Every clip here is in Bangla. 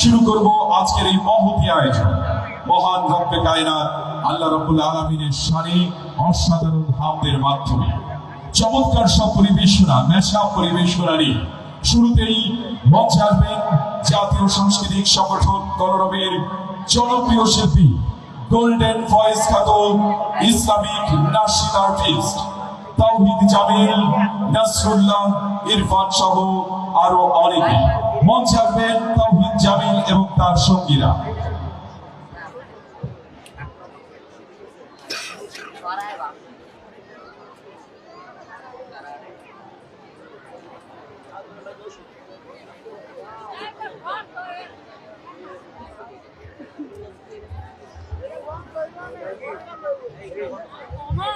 শুরু করব আজকের এই মহতি আয়োজন। মহান রব্বে কায়নাত, আল্লাহ রব্বুল আলমিনের শানে অসাধারণ হামদের মাধ্যমে। চমৎকার সব পরিবেশনা, নেশা পরিবেশনা শুরুতেই মঞ্চে আসবেন জাতীয় সাংস্কৃতিক সংগঠন কলরবের জনপ্রিয় শিল্পী গোল্ডেন ভয়েস খ্যাত ইসলামিক নাসিদ আর্টিস্ট তাওহিদ জামিল, নাসরুল্লাহ, ইরফান সহ আরও অনেকে। মঞ্চে আসবেন জামিল এবং তার সঙ্গীরা। মা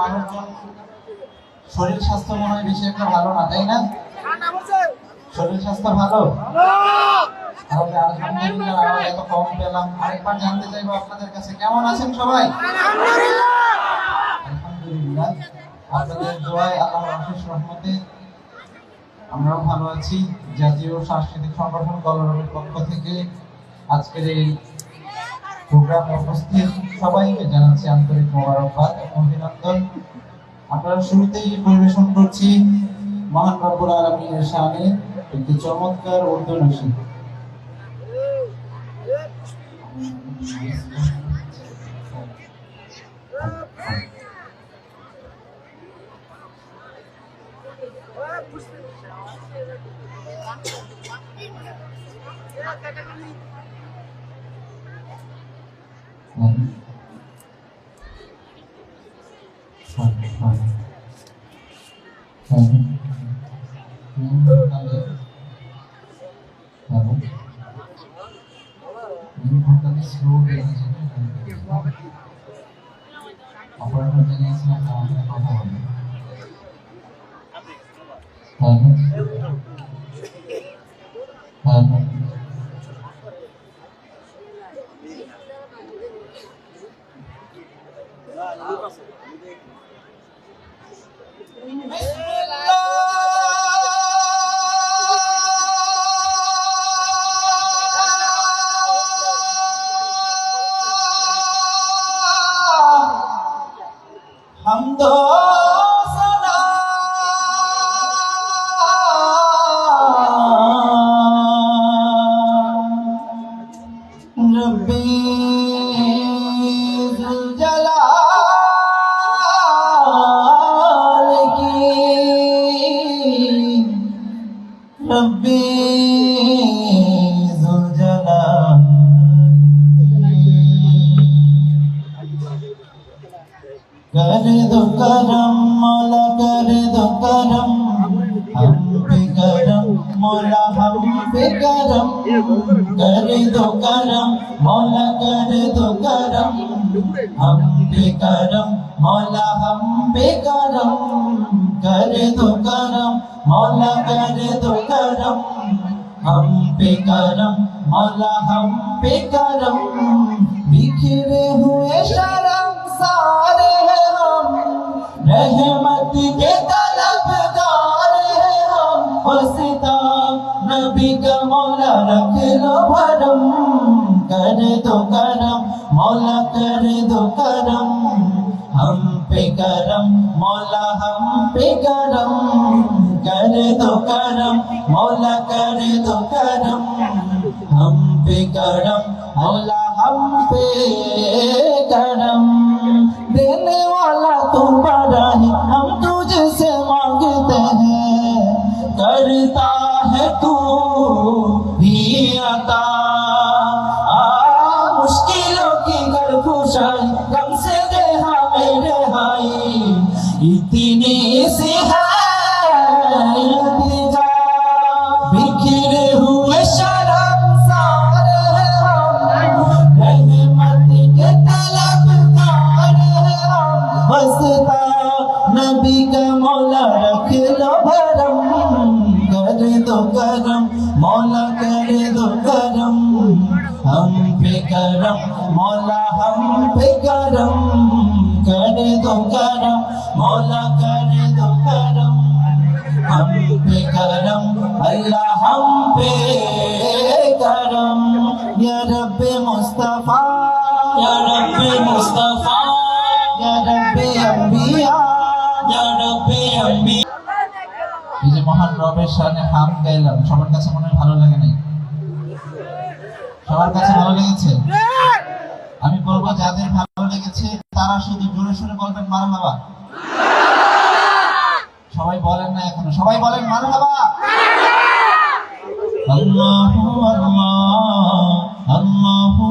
মানুষজন। শরীর স্বাস্থ্য মনে হয় বেশি একটা ভালো না, তাই না? শরীর স্বাস্থ্য ভালো? তাহলে জানতে চাইব আপনাদের কাছে, কেমন আছেন সবাই? আমরাও ভালো আছি। জাতীয় সাংস্কৃতিক সংগঠন কলরবের পক্ষ থেকে আজকের এই প্রোগ্রামে উপস্থিত। সবাইকে জানাচ্ছি আন্তরিক মোবারকবাদ অভিনন্দন। আপনারা শুরুতেই পরিবেশন করছি মহান রব্বুল আলমীর শানে একটি চমৎকার উর্দু নাসিদ অপারেটর হ্যাঁ करम मौला कर दो करम हम पे करम मौला हम पे करम कर दो करम मौला कर दो करम हम पे करम मौला हम पे करम बिखरे हुए शरम सारे हैं हम। रहमत के तलबदार हैं हम। वसीता का मौला रख लो भरम कर दो करम। मौला कर दो करम। हम पे करम, मौला हम पे करम, कर दो करम। मौला कर दो करम। हम पे करम मौला हम पे करम। देने वाला तुम्हारा है ఇది पे करम अल्लाह हम पे करम या रब मुस्तफा या रब मुस्तफा या रब अंबिया या रब अंबिया এই যে মহান রবের সামনে হাম গাইলাম সবার কাছে মনে হয় ভালো লাগে নাই সবার কাছে ভালো লেগেছে আমি বলবো যাদের ভালো লেগেছে তারা শুধু জোরে শুনে বলবেন মার বাবা সবাই বলেন না এখনও। সবাই বলেন আল্লাহু আল্লাহ আল্লাহু আল্লাহ আল্লাহু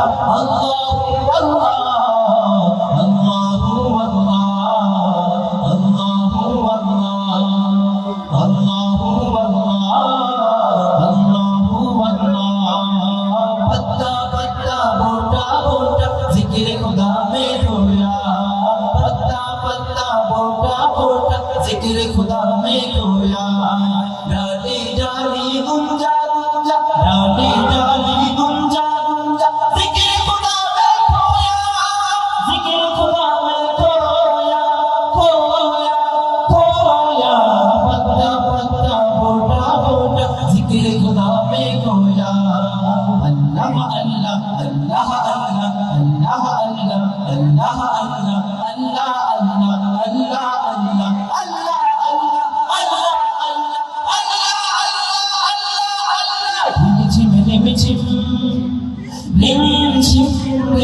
好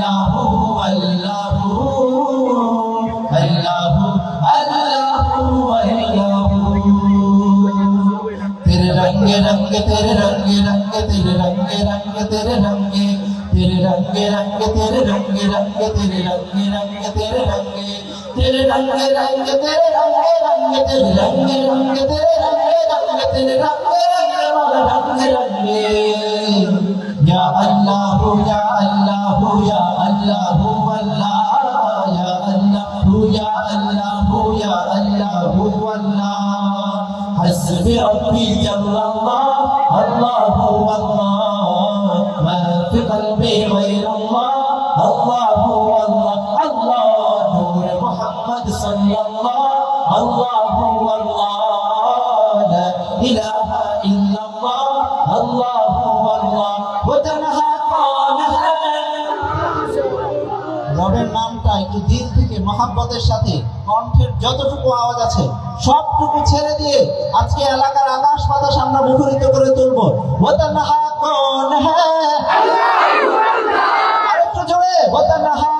اللہ اللہ اللہ رنگ رنگ تیرے رنگ رنگ تیرے رنگ رنگ تیرے رنگ تیرے رنگ رنگ تیرے رنگ رنگ تیرے رنگ رنگ تیرے رنگ تیرے رنگ رنگ تیرے رنگ رنگ تیرے رنگ رنگ تیرے رنگ رنگ رنگ رنگ رنگ یا اللہ حسبي ربي جل الله. الله الله দিন থেকে মহাব্বতের সাথে কণ্ঠের যতটুকু আওয়াজ আছে, সবটুকু ছেড়ে দিয়ে আজকে এলাকার আকাশ বাতাস আমরা মুখরিত করে তুলবো। হ্যাঁ। আরেকটু জোরে ওতানাহা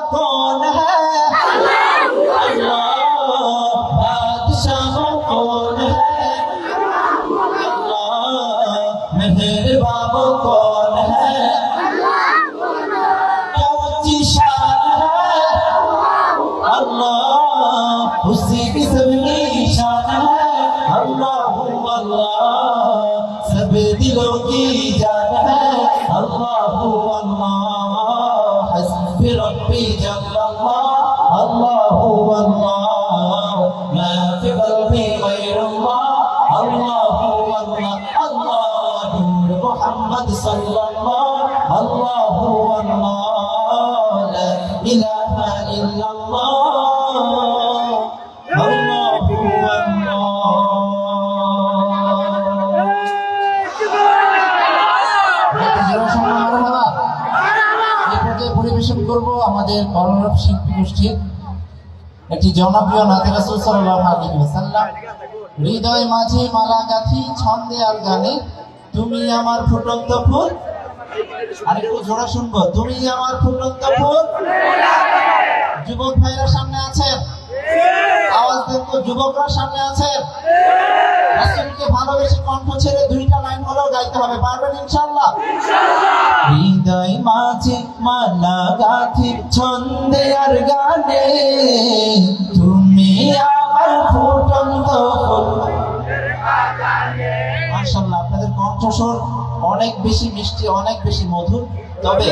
আমাদের কলরব শিল্পী গোষ্ঠীর একটি জনপ্রিয় নাতে হৃদয় মাঝে মালা গাথি ছন্দে আর গানে, তুমি আমার ফুটন্ত ফুল। আর একটু জোড়া শুনব, তুমি আমার ফুটন্ত ফুল। যুবক ভাইয়ের সামনে আছেন। আওয়াজ যুবকরা সামনে আছেন। রাসূলকে ভালোবেসে কণ্ঠ ছেড়ে দুইটা লাইন গাইতে হবে। পারবেন ইনশাআল্লাহ? হৃদয় মাঝে মালা গাথি, ছন্দে আর গানে। তুমি আমার ফুটন্ত মাশাআল্লাহ, আপনাদের কণ্ঠস্বর অনেক বেশি মিষ্টি, অনেক বেশি মধুর। তবে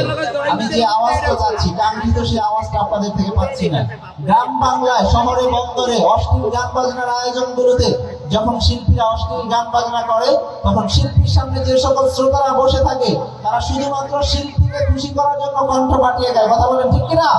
আমি যে আওয়াজটা চাচ্ছি, কাঙ্ক্ষিত সেই আওয়াজটা আপনাদের থেকে পাচ্ছি না। গ্রাম বাংলায়, শহরে, বন্দরে, অশ্লীল গান বাজনার আয়োজনগুলোতে যখন শিল্পীরা অশ্লীল গান বাজনা করে, তখন শিল্পীর সামনে যে সকল শ্রোতারা বসে থাকে, তারা শুধুমাত্র শিল্পীকে খুশি করার জন্য কণ্ঠ পাঠিয়ে দেয়। কথা বলেন ঠিক কিনা?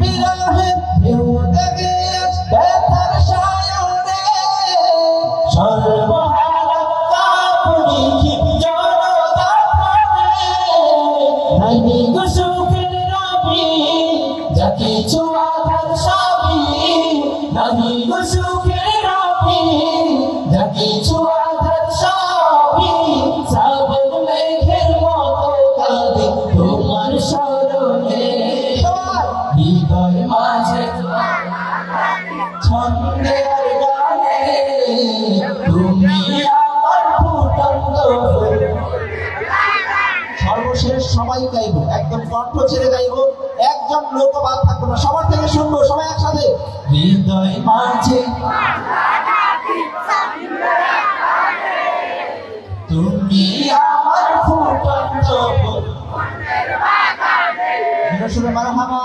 বিরহে ঢেউ থেকে ব্যথার সর্বশেষ সবাই গাইবো একদম কণ্ঠ ছেড়ে গাইবো একজন লোক বাদ থাকব না সবার থেকে শুনব সবাই একসাথে। হৃদয় মাঝে। তুমি আমার ফুটন্ত। ফুল। সুরে মারহাবা জোরে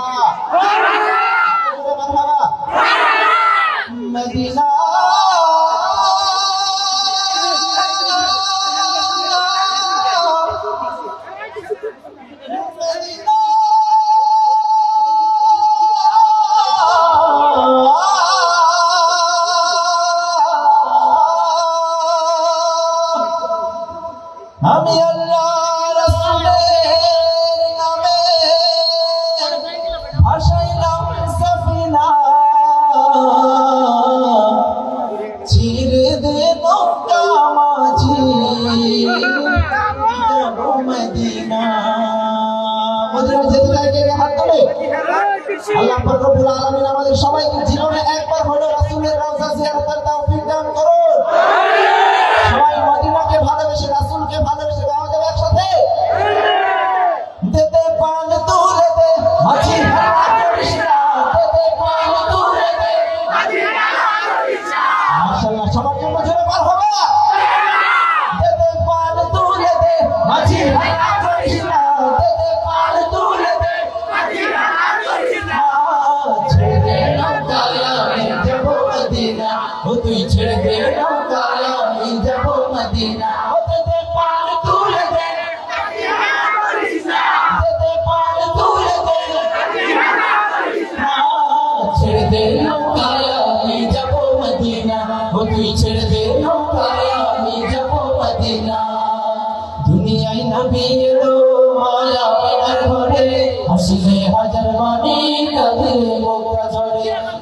আল্লাহ পাক রব্বুল আমাদের সবাইকে জীবনে একবার হলো রাসূলের রওজা জিয়ারতের তৌফিক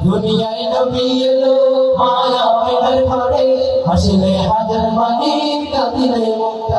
দুনিয়ায় নবী এলো মায়া মেঘের ঘরে হাসিলে হাজার মানি কাঁদিলে। মুক্তা